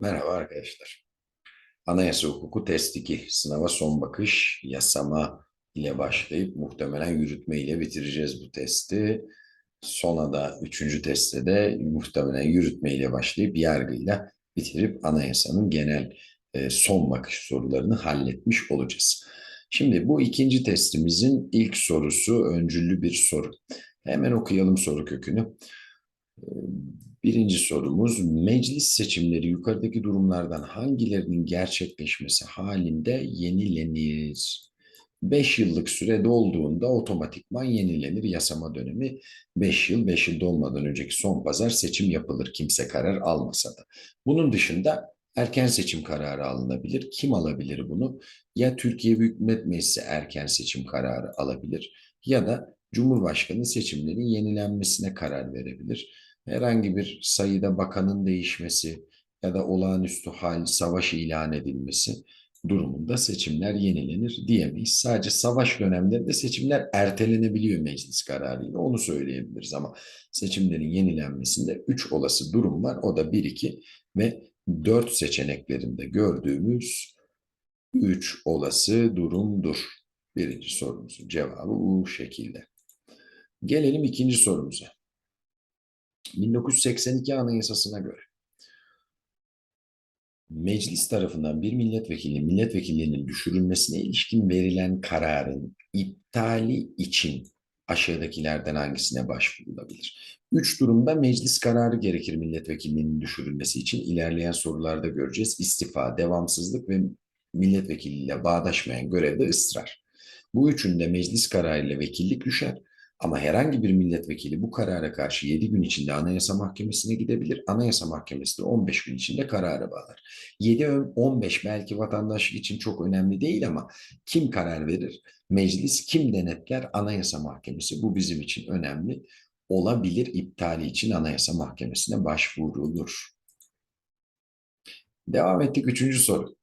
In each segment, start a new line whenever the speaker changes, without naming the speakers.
Merhaba arkadaşlar. Anayasa hukuku test 2 sınava son bakış yasama ile başlayıp muhtemelen yürütme ile bitireceğiz bu testi. Sona da üçüncü testte de muhtemelen yürütme ile başlayıp yargıyla bitirip anayasanın genel e, son bakış sorularını halletmiş olacağız. Şimdi bu ikinci testimizin ilk sorusu öncüllü bir soru. Hemen okuyalım soru kökünü. Birinci sorumuz meclis seçimleri yukarıdaki durumlardan hangilerinin gerçekleşmesi halinde yenilenir? 5 yıllık süre dolduğunda otomatikman yenilenir yasama dönemi. 5 yıl, 5 yıl dolmadan önceki son pazar seçim yapılır kimse karar almasa da. Bunun dışında erken seçim kararı alınabilir. Kim alabilir bunu? Ya Türkiye Büyük Millet Meclisi erken seçim kararı alabilir ya da Cumhurbaşkanı seçimlerin yenilenmesine karar verebilir herhangi bir sayıda bakanın değişmesi ya da olağanüstü hal, savaş ilan edilmesi durumunda seçimler yenilenir diyemeyiz. Sadece savaş dönemlerinde seçimler ertelenebiliyor meclis kararıyla onu söyleyebiliriz ama seçimlerin yenilenmesinde 3 olası durum var. O da 1, 2 ve 4 seçeneklerinde gördüğümüz 3 olası durumdur. Birinci sorumuzun cevabı bu şekilde. Gelelim ikinci sorumuza. 1982 Anayasası'na göre meclis tarafından bir milletvekili milletvekilliğinin düşürülmesine ilişkin verilen kararın iptali için aşağıdakilerden hangisine başvurulabilir? Üç durumda meclis kararı gerekir milletvekilliğinin düşürülmesi için. ilerleyen sorularda göreceğiz. İstifa, devamsızlık ve milletvekiliyle bağdaşmayan görevde ısrar. Bu üçünde meclis kararıyla vekillik düşer. Ama herhangi bir milletvekili bu karara karşı 7 gün içinde Anayasa Mahkemesi'ne gidebilir. Anayasa Mahkemesi de 15 gün içinde karara bağlar. 7-15 belki vatandaşlık için çok önemli değil ama kim karar verir? Meclis kim denetler? Anayasa Mahkemesi. Bu bizim için önemli olabilir. İptali için Anayasa Mahkemesi'ne başvurulur. Devam ettik. Üçüncü soru.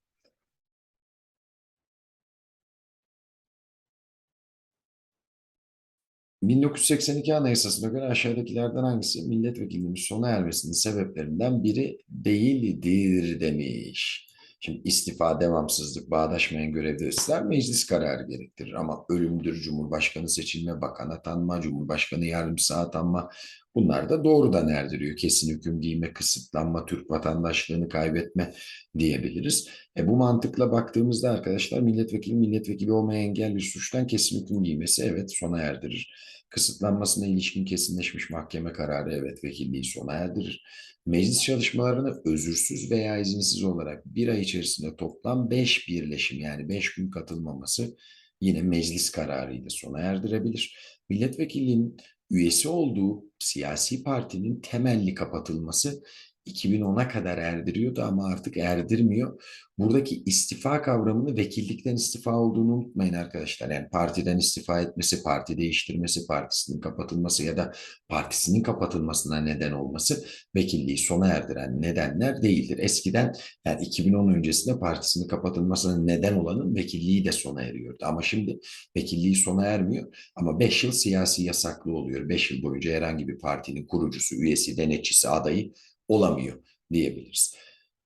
1982 Anayasası'na göre aşağıdakilerden hangisi milletvekilliğinin sona ermesinin sebeplerinden biri değildir demiş. Şimdi istifa, devamsızlık, bağdaşmayan görevde ısrar meclis kararı gerektirir. Ama ölümdür, cumhurbaşkanı seçilme, bakan atanma, cumhurbaşkanı yardımcısı atanma bunlar da doğrudan erdiriyor. Kesin hüküm giyme, kısıtlanma, Türk vatandaşlığını kaybetme diyebiliriz. E bu mantıkla baktığımızda arkadaşlar milletvekili milletvekili olmaya engel bir suçtan kesin hüküm giymesi evet sona erdirir. Kısıtlanmasına ilişkin kesinleşmiş mahkeme kararı evet vekilliği sona erdirir. Meclis çalışmalarını özürsüz veya izinsiz olarak bir ay içerisinde toplam 5 birleşim yani 5 gün katılmaması yine meclis kararıyla sona erdirebilir. Milletvekilliğinin üyesi olduğu siyasi partinin temelli kapatılması 2010'a kadar erdiriyordu ama artık erdirmiyor. Buradaki istifa kavramını vekillikten istifa olduğunu unutmayın arkadaşlar. Yani partiden istifa etmesi, parti değiştirmesi, partisinin kapatılması ya da partisinin kapatılmasına neden olması vekilliği sona erdiren nedenler değildir. Eskiden yani 2010 öncesinde partisinin kapatılmasına neden olanın vekilliği de sona eriyordu. Ama şimdi vekilliği sona ermiyor ama 5 yıl siyasi yasaklı oluyor. 5 yıl boyunca herhangi bir partinin kurucusu, üyesi, denetçisi, adayı olamıyor diyebiliriz.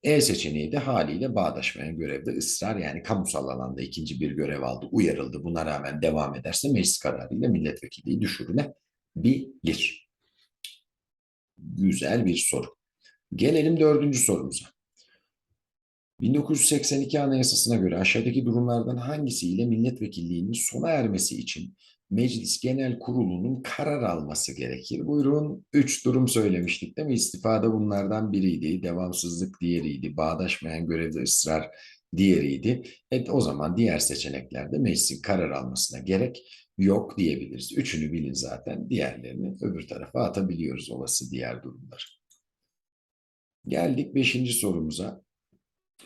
E seçeneği de haliyle bağdaşmayan görevde ısrar yani kamusal alanda ikinci bir görev aldı, uyarıldı. Buna rağmen devam ederse meclis kararıyla milletvekilliği düşürülebilir. Güzel bir soru. Gelelim dördüncü sorumuza. 1982 Anayasası'na göre aşağıdaki durumlardan hangisiyle milletvekilliğinin sona ermesi için Meclis Genel Kurulu'nun karar alması gerekir. Buyurun üç durum söylemiştik değil mi? İstifada bunlardan biriydi, devamsızlık diğeriydi, bağdaşmayan görevde ısrar diğeriydi. Evet o zaman diğer seçeneklerde meclisin karar almasına gerek yok diyebiliriz. Üçünü bilin zaten diğerlerini öbür tarafa atabiliyoruz olası diğer durumlar. Geldik beşinci sorumuza.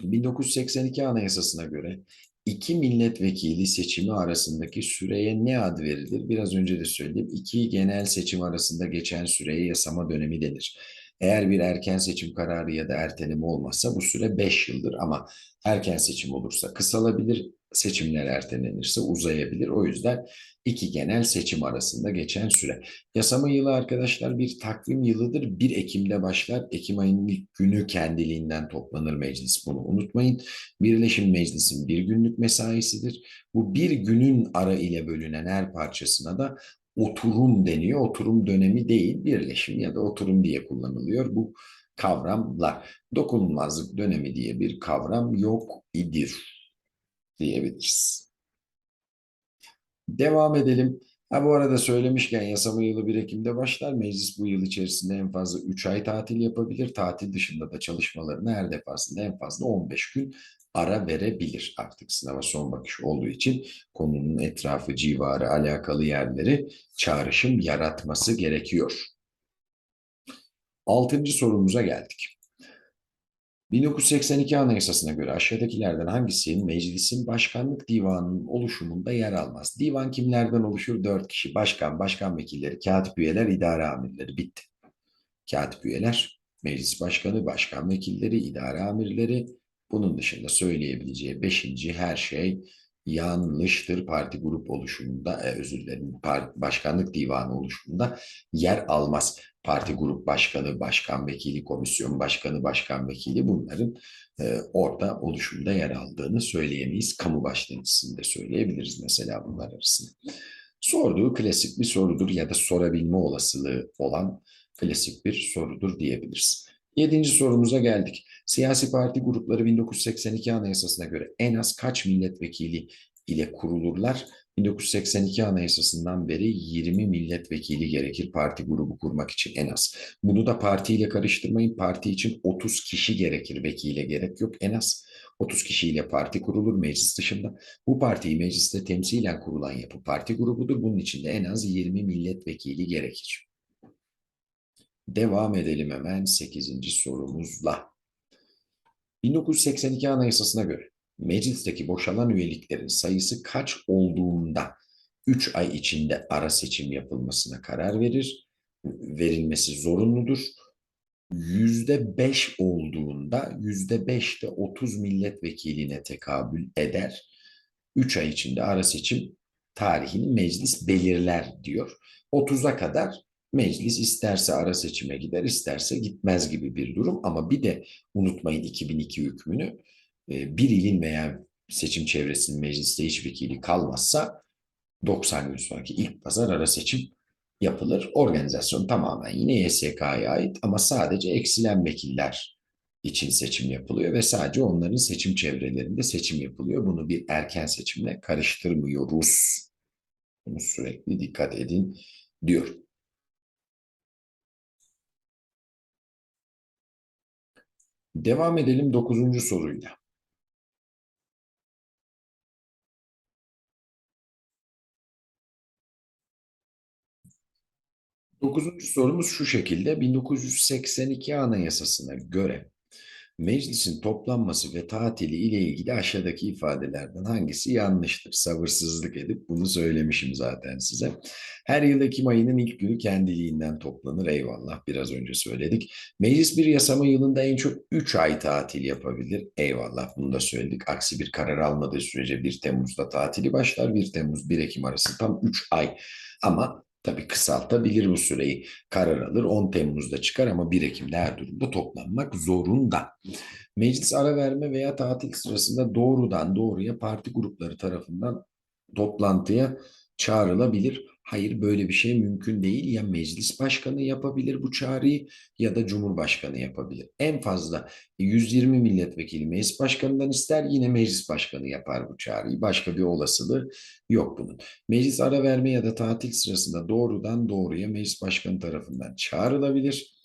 1982 Anayasası'na göre iki milletvekili seçimi arasındaki süreye ne ad verilir? Biraz önce de söyledim. İki genel seçim arasında geçen süreye yasama dönemi denir. Eğer bir erken seçim kararı ya da erteleme olmazsa bu süre 5 yıldır ama erken seçim olursa kısalabilir, seçimler ertelenirse uzayabilir. O yüzden iki genel seçim arasında geçen süre. Yasama yılı arkadaşlar bir takvim yılıdır. 1 Ekim'de başlar. Ekim ayının ilk günü kendiliğinden toplanır meclis. Bunu unutmayın. Birleşim Meclisi'nin bir günlük mesaisidir. Bu bir günün ara ile bölünen her parçasına da oturum deniyor. Oturum dönemi değil, birleşim ya da oturum diye kullanılıyor bu kavramlar. Dokunulmazlık dönemi diye bir kavram yok idir diyebiliriz. Devam edelim. Ha bu arada söylemişken yasama yılı 1 Ekim'de başlar. Meclis bu yıl içerisinde en fazla 3 ay tatil yapabilir. Tatil dışında da çalışmalarını her defasında en fazla 15 gün ara verebilir. Artık sınava son bakış olduğu için konunun etrafı, civarı, alakalı yerleri çağrışım yaratması gerekiyor. Altıncı sorumuza geldik. 1982 Anayasası'na göre aşağıdakilerden hangisi meclisin başkanlık divanının oluşumunda yer almaz? Divan kimlerden oluşur? Dört kişi. Başkan, başkan vekilleri, katip üyeler, idare amirleri. Bitti. Katip üyeler, meclis başkanı, başkan vekilleri, idare amirleri. Bunun dışında söyleyebileceği beşinci her şey yanlıştır. Parti grup oluşumunda, e, özür dilerim, başkanlık divanı oluşumunda yer almaz parti grup başkanı, başkan vekili, komisyon başkanı, başkan vekili bunların e, orada oluşumda yer aldığını söyleyemeyiz. Kamu başlanıcısını da söyleyebiliriz mesela bunlar arasında. Sorduğu klasik bir sorudur ya da sorabilme olasılığı olan klasik bir sorudur diyebiliriz. Yedinci sorumuza geldik. Siyasi parti grupları 1982 Anayasası'na göre en az kaç milletvekili ile kurulurlar? 1982 Anayasası'ndan beri 20 milletvekili gerekir parti grubu kurmak için en az. Bunu da partiyle karıştırmayın. Parti için 30 kişi gerekir, vekile gerek yok en az. 30 kişiyle parti kurulur meclis dışında. Bu partiyi mecliste temsilen kurulan yapı parti grubudur. Bunun için de en az 20 milletvekili gerekir. Devam edelim hemen 8. sorumuzla. 1982 Anayasası'na göre meclisteki boşalan üyeliklerin sayısı kaç olduğunda 3 ay içinde ara seçim yapılmasına karar verir. Verilmesi zorunludur. Yüzde beş olduğunda yüzde beş de 30 milletvekiline tekabül eder. 3 ay içinde ara seçim tarihini meclis belirler diyor. 30'a kadar meclis isterse ara seçime gider, isterse gitmez gibi bir durum. Ama bir de unutmayın 2002 hükmünü e, bir ilin veya seçim çevresinin mecliste hiç vekili kalmazsa 90 gün sonraki ilk pazar ara seçim yapılır. Organizasyon tamamen yine YSK'ya ait ama sadece eksilen vekiller için seçim yapılıyor ve sadece onların seçim çevrelerinde seçim yapılıyor. Bunu bir erken seçimle karıştırmıyoruz. Bunu sürekli dikkat edin diyor. Devam edelim dokuzuncu soruyla. Dokuzuncu sorumuz şu şekilde. 1982 Anayasası'na göre meclisin toplanması ve tatili ile ilgili aşağıdaki ifadelerden hangisi yanlıştır? Sabırsızlık edip bunu söylemişim zaten size. Her yıl Ekim ilk günü kendiliğinden toplanır. Eyvallah biraz önce söyledik. Meclis bir yasama yılında en çok 3 ay tatil yapabilir. Eyvallah bunu da söyledik. Aksi bir karar almadığı sürece 1 Temmuz'da tatili başlar. 1 Temmuz 1 Ekim arası tam 3 ay. Ama Tabii kısaltabilir bu süreyi. Karar alır 10 Temmuz'da çıkar ama 1 Ekim'de her durumda toplanmak zorunda. Meclis ara verme veya tatil sırasında doğrudan doğruya parti grupları tarafından toplantıya çağrılabilir. Hayır böyle bir şey mümkün değil. Ya meclis başkanı yapabilir bu çağrıyı ya da cumhurbaşkanı yapabilir. En fazla 120 milletvekili meclis başkanından ister yine meclis başkanı yapar bu çağrıyı. Başka bir olasılığı yok bunun. Meclis ara verme ya da tatil sırasında doğrudan doğruya meclis başkanı tarafından çağrılabilir.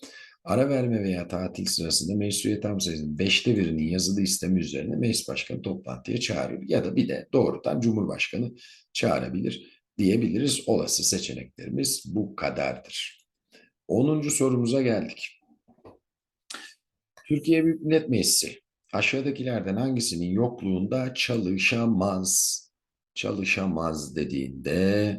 Ara verme veya tatil sırasında meclis üye tam sayısının beşte birinin yazılı istemi üzerine meclis başkanı toplantıya çağırır ya da bir de doğrudan cumhurbaşkanı çağırabilir diyebiliriz. Olası seçeneklerimiz bu kadardır. 10. sorumuza geldik. Türkiye Büyük Millet Meclisi aşağıdakilerden hangisinin yokluğunda çalışamaz? Çalışamaz dediğinde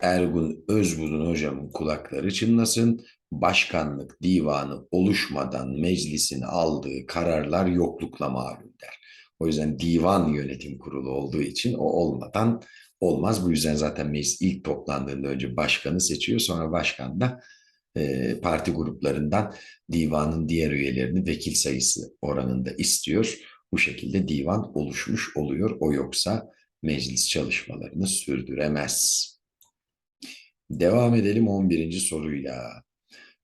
Ergun Özbudun hocamın kulakları çınlasın. başkanlık divanı oluşmadan meclisin aldığı kararlar yoklukla malum der. O yüzden divan yönetim kurulu olduğu için o olmadan olmaz. Bu yüzden zaten meclis ilk toplandığında önce başkanı seçiyor. Sonra başkan da e, parti gruplarından divanın diğer üyelerini vekil sayısı oranında istiyor. Bu şekilde divan oluşmuş oluyor. O yoksa meclis çalışmalarını sürdüremez. Devam edelim 11. soruyla.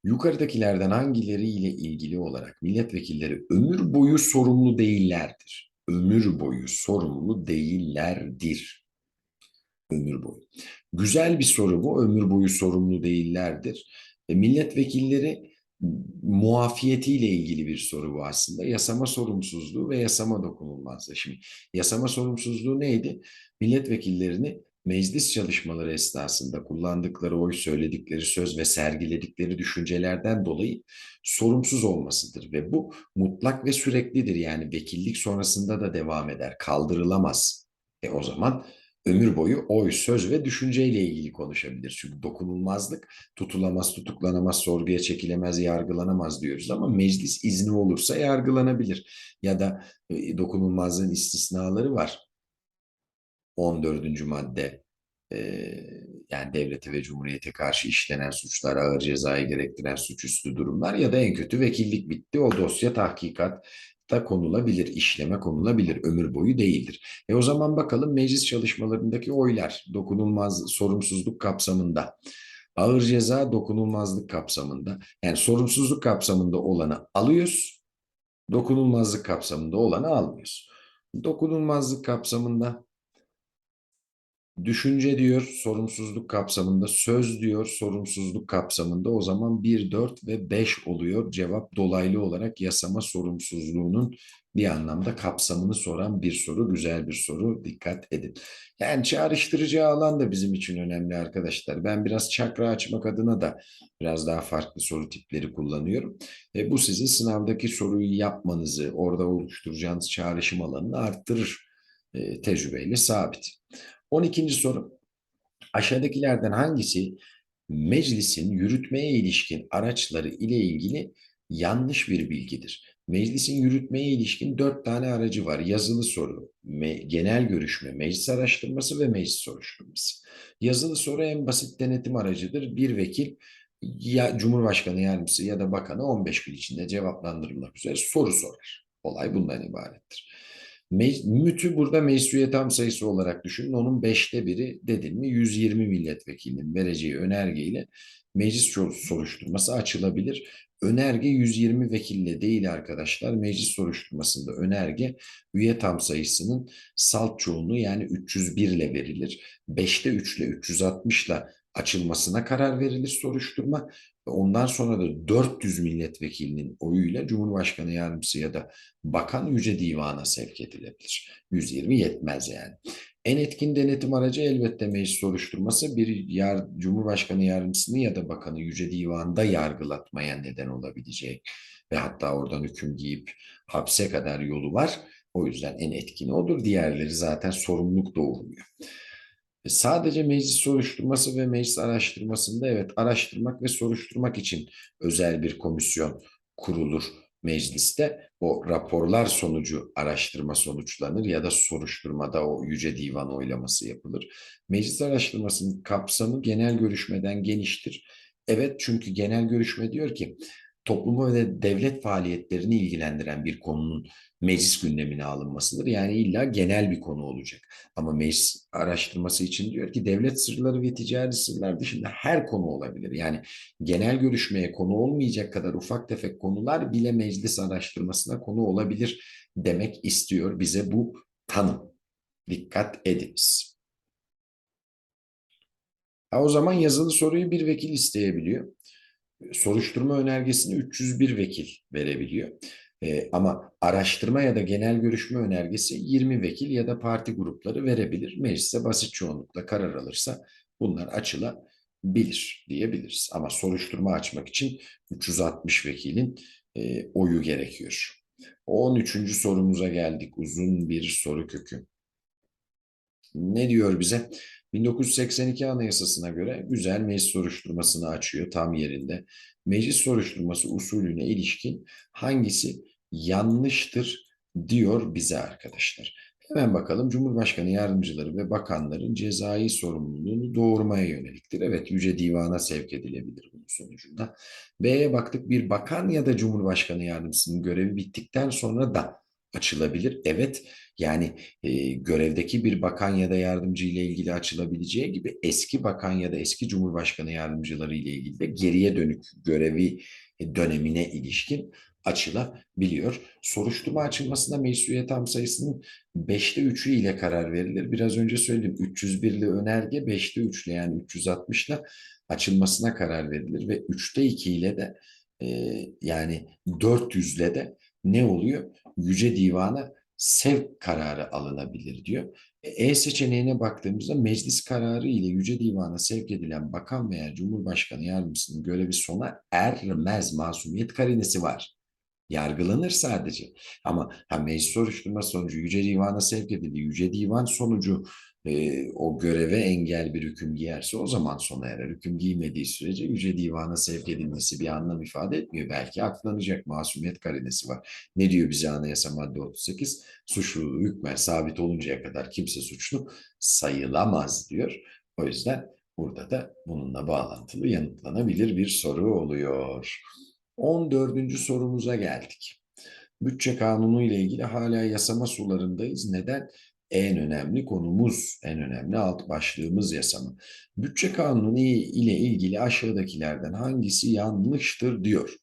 Yukarıdakilerden hangileriyle ilgili olarak milletvekilleri ömür boyu sorumlu değillerdir? Ömür boyu sorumlu değillerdir. Ömür boyu. Güzel bir soru bu. Ömür boyu sorumlu değillerdir. E, milletvekilleri muafiyetiyle ilgili bir soru bu aslında. Yasama sorumsuzluğu ve yasama dokunulmazlığı. Şimdi yasama sorumsuzluğu neydi? Milletvekillerini meclis çalışmaları esnasında kullandıkları oy, söyledikleri söz ve sergiledikleri düşüncelerden dolayı sorumsuz olmasıdır ve bu mutlak ve süreklidir. Yani vekillik sonrasında da devam eder, kaldırılamaz. E o zaman ömür boyu oy, söz ve düşünceyle ilgili konuşabilir. Çünkü dokunulmazlık tutulamaz, tutuklanamaz, sorguya çekilemez, yargılanamaz diyoruz ama meclis izni olursa yargılanabilir. Ya da e, dokunulmazlığın istisnaları var. 14. madde e, yani devlete ve cumhuriyete karşı işlenen suçlar, ağır cezayı gerektiren suçüstü durumlar ya da en kötü vekillik bitti. O dosya tahkikat da konulabilir, işleme konulabilir, ömür boyu değildir. E o zaman bakalım meclis çalışmalarındaki oylar dokunulmaz sorumsuzluk kapsamında, ağır ceza dokunulmazlık kapsamında, yani sorumsuzluk kapsamında olanı alıyoruz, dokunulmazlık kapsamında olanı almıyoruz. Dokunulmazlık kapsamında Düşünce diyor sorumsuzluk kapsamında, söz diyor sorumsuzluk kapsamında o zaman 1, 4 ve 5 oluyor. Cevap dolaylı olarak yasama sorumsuzluğunun bir anlamda kapsamını soran bir soru, güzel bir soru. Dikkat edin. Yani çağrıştırıcı alan da bizim için önemli arkadaşlar. Ben biraz çakra açmak adına da biraz daha farklı soru tipleri kullanıyorum. E, bu sizin sınavdaki soruyu yapmanızı, orada oluşturacağınız çağrışım alanını arttırır. E, tecrübeyle sabit. 12. soru. Aşağıdakilerden hangisi meclisin yürütmeye ilişkin araçları ile ilgili yanlış bir bilgidir? Meclisin yürütmeye ilişkin dört tane aracı var. Yazılı soru, genel görüşme, meclis araştırması ve meclis soruşturması. Yazılı soru en basit denetim aracıdır. Bir vekil ya Cumhurbaşkanı yardımcısı ya da bakanı 15 gün içinde cevaplandırılmak üzere soru sorar. Olay bundan ibarettir. MÜT'ü burada meclis tam sayısı olarak düşünün. Onun beşte biri dedin mi 120 milletvekilinin vereceği önergeyle meclis soruşturması açılabilir. Önerge 120 vekille değil arkadaşlar. Meclis soruşturmasında önerge üye tam sayısının salt çoğunluğu yani 301 ile verilir. 5'te 3 ile 360 ile açılmasına karar verilir soruşturma. Ondan sonra da 400 milletvekilinin oyuyla Cumhurbaşkanı yardımcısı ya da bakan Yüce Divan'a sevk edilebilir. 120 yetmez yani. En etkin denetim aracı elbette meclis soruşturması bir yar, Cumhurbaşkanı yardımcısını ya da bakanı Yüce Divan'da yargılatmaya neden olabilecek ve hatta oradan hüküm giyip hapse kadar yolu var. O yüzden en etkini odur. Diğerleri zaten sorumluluk doğurmuyor. E, sadece meclis soruşturması ve meclis araştırmasında evet araştırmak ve soruşturmak için özel bir komisyon kurulur mecliste. O raporlar sonucu araştırma sonuçlanır ya da soruşturmada o yüce divan oylaması yapılır. Meclis araştırmasının kapsamı genel görüşmeden geniştir. Evet çünkü genel görüşme diyor ki toplumu ve devlet faaliyetlerini ilgilendiren bir konunun meclis gündemine alınmasıdır. Yani illa genel bir konu olacak. Ama meclis araştırması için diyor ki devlet sırları ve ticari sırlar dışında her konu olabilir. Yani genel görüşmeye konu olmayacak kadar ufak tefek konular bile meclis araştırmasına konu olabilir demek istiyor bize bu tanım. Dikkat ediniz. Ha, o zaman yazılı soruyu bir vekil isteyebiliyor soruşturma önergesini 301 vekil verebiliyor. E, ama araştırma ya da genel görüşme önergesi 20 vekil ya da parti grupları verebilir. Meclise basit çoğunlukla karar alırsa bunlar açılabilir diyebiliriz. Ama soruşturma açmak için 360 vekilin e, oyu gerekiyor. 13. sorumuza geldik. Uzun bir soru kökü. Ne diyor bize? 1982 Anayasası'na göre güzel meclis soruşturmasını açıyor tam yerinde. Meclis soruşturması usulüne ilişkin hangisi yanlıştır diyor bize arkadaşlar. Hemen bakalım Cumhurbaşkanı yardımcıları ve bakanların cezai sorumluluğunu doğurmaya yöneliktir. Evet Yüce Divan'a sevk edilebilir bunun sonucunda. B'ye baktık bir bakan ya da Cumhurbaşkanı yardımcısının görevi bittikten sonra da açılabilir. Evet yani e, görevdeki bir bakan ya da yardımcı ile ilgili açılabileceği gibi eski bakan ya da eski Cumhurbaşkanı yardımcıları ile ilgili de geriye dönük görevi e, dönemine ilişkin açılabiliyor. Soruşturma açılmasında meclis üye tam sayısının 5'te 3'ü ile karar verilir. Biraz önce söyledim 301'li önerge 5'te 3 ile yani 360 ile açılmasına karar verilir ve 3'te 2 ile de e, yani 400 ile de ne oluyor? Yüce Divan'a sevk kararı alınabilir diyor. E seçeneğine baktığımızda meclis kararı ile Yüce Divan'a sevk edilen bakan veya Cumhurbaşkanı yardımcısının görevi sona ermez masumiyet karinesi var yargılanır sadece. Ama ha, meclis soruşturma sonucu Yüce Divan'a sevk edildi. Yüce Divan sonucu e, o göreve engel bir hüküm giyerse o zaman sona erer. Hüküm giymediği sürece Yüce Divan'a sevk edilmesi bir anlam ifade etmiyor. Belki aklanacak masumiyet karinesi var. Ne diyor bize Anayasa madde 38? Suçlu hükmen sabit oluncaya kadar kimse suçlu sayılamaz diyor. O yüzden burada da bununla bağlantılı yanıtlanabilir bir soru oluyor. 14. sorumuza geldik. Bütçe kanunu ile ilgili hala yasama sularındayız. Neden? En önemli konumuz, en önemli alt başlığımız yasama. Bütçe kanunu ile ilgili aşağıdakilerden hangisi yanlıştır diyor.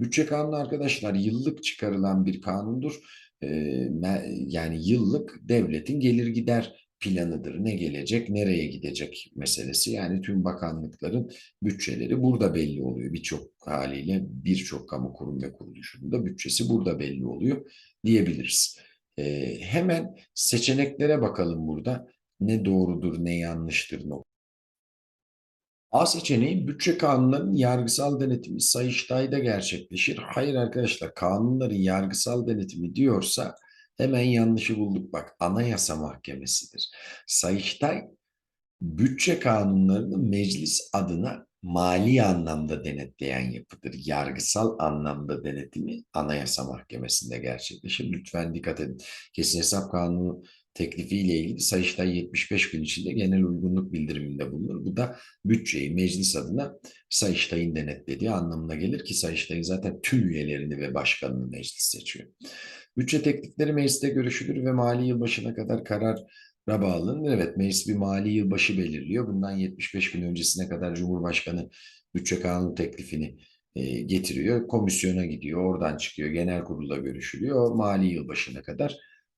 Bütçe kanunu arkadaşlar yıllık çıkarılan bir kanundur. Ee, yani yıllık devletin gelir gider planıdır. Ne gelecek, nereye gidecek meselesi. Yani tüm bakanlıkların bütçeleri burada belli oluyor. Birçok haliyle birçok kamu kurum ve kuruluşunda bütçesi burada belli oluyor diyebiliriz. Ee, hemen seçeneklere bakalım burada. Ne doğrudur, ne yanlıştır. No. A seçeneği bütçe kanunlarının yargısal denetimi Sayıştay'da gerçekleşir. Hayır arkadaşlar kanunların yargısal denetimi diyorsa Hemen yanlışı bulduk bak. Anayasa Mahkemesi'dir. Sayıştay bütçe kanunlarını meclis adına mali anlamda denetleyen yapıdır. Yargısal anlamda denetimi Anayasa Mahkemesi'nde gerçekleşir. Lütfen dikkat edin. Kesin hesap kanunu teklifiyle ilgili Sayıştay 75 gün içinde genel uygunluk bildiriminde bulunur. Bu da bütçeyi meclis adına Sayıştay'ın denetlediği anlamına gelir ki Sayıştay'ın zaten tüm üyelerini ve başkanını meclis seçiyor. Bütçe teklifleri mecliste görüşülür ve mali yıl başına kadar karara bağlanır. Evet meclis bir mali yılbaşı belirliyor. Bundan 75 gün öncesine kadar Cumhurbaşkanı bütçe kanunu teklifini e, getiriyor. Komisyona gidiyor, oradan çıkıyor, genel kurulda görüşülüyor. Mali yıl başına kadar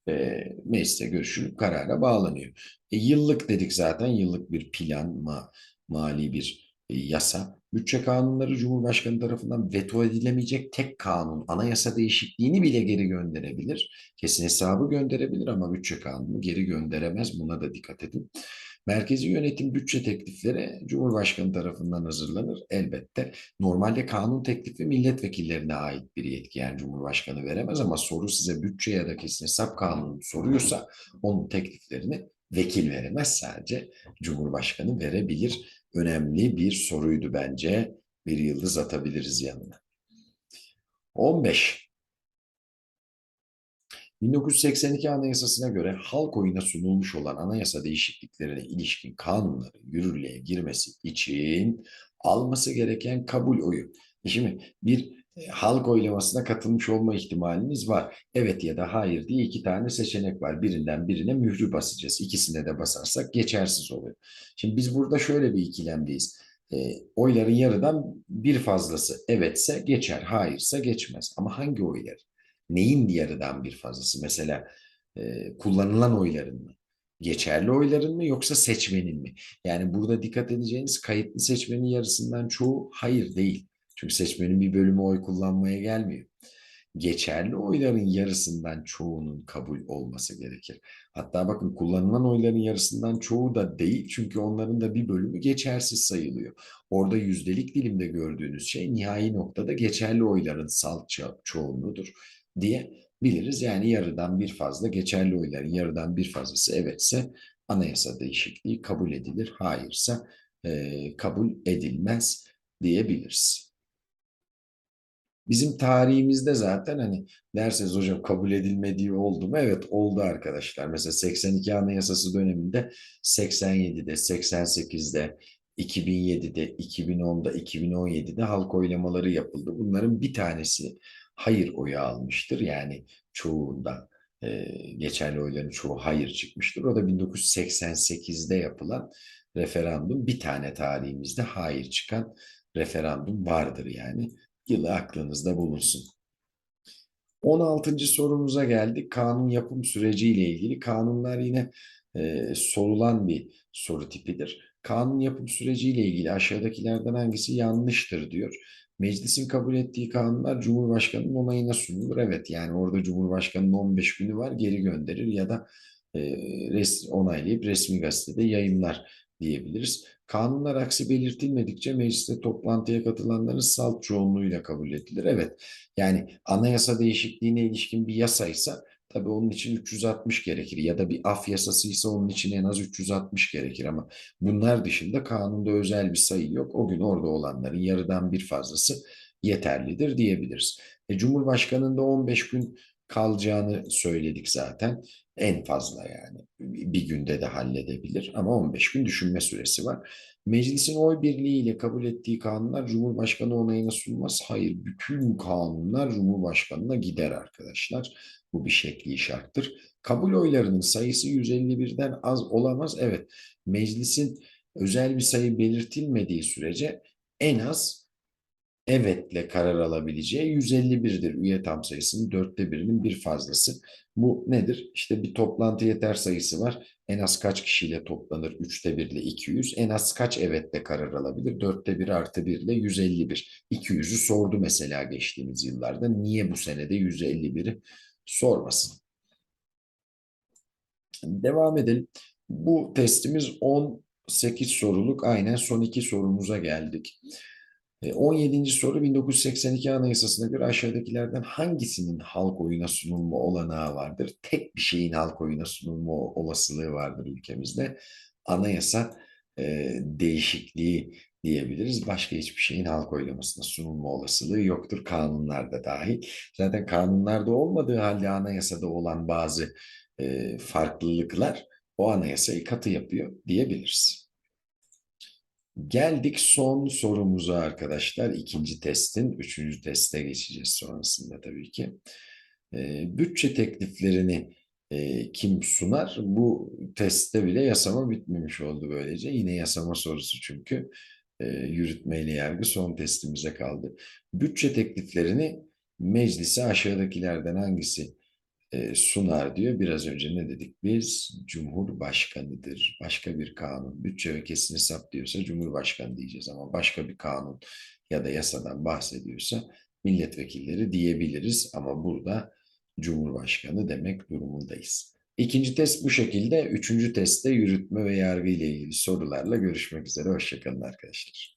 e, mecliste görüşülüp karara bağlanıyor. E, yıllık dedik zaten, yıllık bir plan, ma, mali bir e, yasa. Bütçe kanunları Cumhurbaşkanı tarafından veto edilemeyecek tek kanun, anayasa değişikliğini bile geri gönderebilir. Kesin hesabı gönderebilir ama bütçe kanunu geri gönderemez. Buna da dikkat edin. Merkezi yönetim bütçe teklifleri Cumhurbaşkanı tarafından hazırlanır. Elbette normalde kanun teklifi milletvekillerine ait bir yetki yani Cumhurbaşkanı veremez ama soru size bütçe ya da kesin hesap kanunu soruyorsa onun tekliflerini vekil veremez sadece Cumhurbaşkanı verebilir. Önemli bir soruydu bence. Bir yıldız atabiliriz yanına. 15. 1982 Anayasası'na göre halk oyuna sunulmuş olan anayasa değişikliklerine ilişkin kanunların yürürlüğe girmesi için alması gereken kabul oyu. Şimdi bir halk oylamasına katılmış olma ihtimaliniz var. Evet ya da hayır diye iki tane seçenek var. Birinden birine mührü basacağız. İkisine de basarsak geçersiz oluyor. Şimdi biz burada şöyle bir ikilemdeyiz. E, oyların yarıdan bir fazlası evetse geçer, hayırsa geçmez. Ama hangi oylar? Neyin yarıdan bir fazlası? Mesela e, kullanılan oyların mı? Geçerli oyların mı yoksa seçmenin mi? Yani burada dikkat edeceğiniz kayıtlı seçmenin yarısından çoğu hayır değil. Çünkü seçmenin bir bölümü oy kullanmaya gelmiyor. Geçerli oyların yarısından çoğunun kabul olması gerekir. Hatta bakın kullanılan oyların yarısından çoğu da değil çünkü onların da bir bölümü geçersiz sayılıyor. Orada yüzdelik dilimde gördüğünüz şey nihai noktada geçerli oyların salt ço çoğunluğudur diye biliriz. Yani yarıdan bir fazla geçerli oyların yarıdan bir fazlası evetse anayasa değişikliği kabul edilir. Hayırsa e, kabul edilmez diyebiliriz. Bizim tarihimizde zaten hani derseniz hocam kabul edilmediği oldu mu? Evet oldu arkadaşlar. Mesela 82 Anayasası döneminde 87'de, 88'de, 2007'de, 2010'da, 2017'de halk oylamaları yapıldı. Bunların bir tanesi hayır oyu almıştır. Yani çoğunda e, geçerli oyların çoğu hayır çıkmıştır. O da 1988'de yapılan referandum. Bir tane tarihimizde hayır çıkan referandum vardır yani yılı aklınızda bulunsun. 16. sorumuza geldik. Kanun yapım süreciyle ilgili. Kanunlar yine e, sorulan bir soru tipidir. Kanun yapım süreciyle ilgili aşağıdakilerden hangisi yanlıştır diyor. Meclisin kabul ettiği kanunlar Cumhurbaşkanı'nın onayına sunulur. Evet yani orada Cumhurbaşkanı'nın 15 günü var geri gönderir ya da e, res, onaylayıp resmi gazetede yayınlar diyebiliriz. Kanunlar aksi belirtilmedikçe mecliste toplantıya katılanların salt çoğunluğuyla kabul edilir. Evet yani anayasa değişikliğine ilişkin bir yasaysa tabii onun için 360 gerekir ya da bir af yasasıysa onun için en az 360 gerekir ama bunlar dışında kanunda özel bir sayı yok. O gün orada olanların yarıdan bir fazlası yeterlidir diyebiliriz. E, Cumhurbaşkanı'nda 15 gün kalacağını söyledik zaten. En fazla yani bir günde de halledebilir ama 15 gün düşünme süresi var. Meclisin oy birliğiyle kabul ettiği kanunlar Cumhurbaşkanı onayına sunmaz. Hayır, bütün kanunlar Cumhurbaşkanı'na gider arkadaşlar. Bu bir şekli şarttır. Kabul oylarının sayısı 151'den az olamaz. Evet, meclisin özel bir sayı belirtilmediği sürece en az evetle karar alabileceği 151'dir. Üye tam sayısının dörtte birinin bir fazlası. Bu nedir? İşte bir toplantı yeter sayısı var. En az kaç kişiyle toplanır? Üçte bir ile 200. En az kaç evetle karar alabilir? Dörtte bir artı bir ile 151. 200'ü sordu mesela geçtiğimiz yıllarda. Niye bu senede 151'i sormasın? Devam edelim. Bu testimiz 18 soruluk. Aynen son iki sorumuza geldik. 17. E, soru 1982 Anayasası'na göre aşağıdakilerden hangisinin halk oyuna sunulma olanağı vardır? Tek bir şeyin halk oyuna sunulma olasılığı vardır ülkemizde. Anayasa e, değişikliği diyebiliriz. Başka hiçbir şeyin halk oylamasına sunulma olasılığı yoktur. Kanunlarda dahil. Zaten kanunlarda olmadığı halde anayasada olan bazı e, farklılıklar o anayasayı katı yapıyor diyebiliriz. Geldik son sorumuza arkadaşlar. İkinci testin, üçüncü teste geçeceğiz sonrasında tabii ki. E, bütçe tekliflerini e, kim sunar? Bu testte bile yasama bitmemiş oldu böylece. Yine yasama sorusu çünkü e, yürütme ile yargı son testimize kaldı. Bütçe tekliflerini meclise aşağıdakilerden hangisi sunar diyor. Biraz önce ne dedik biz? Cumhurbaşkanıdır. Başka bir kanun. Bütçe ve kesin hesap diyorsa Cumhurbaşkanı diyeceğiz ama başka bir kanun ya da yasadan bahsediyorsa milletvekilleri diyebiliriz ama burada Cumhurbaşkanı demek durumundayız. İkinci test bu şekilde. Üçüncü testte yürütme ve yargı ile ilgili sorularla görüşmek üzere. Hoşçakalın arkadaşlar.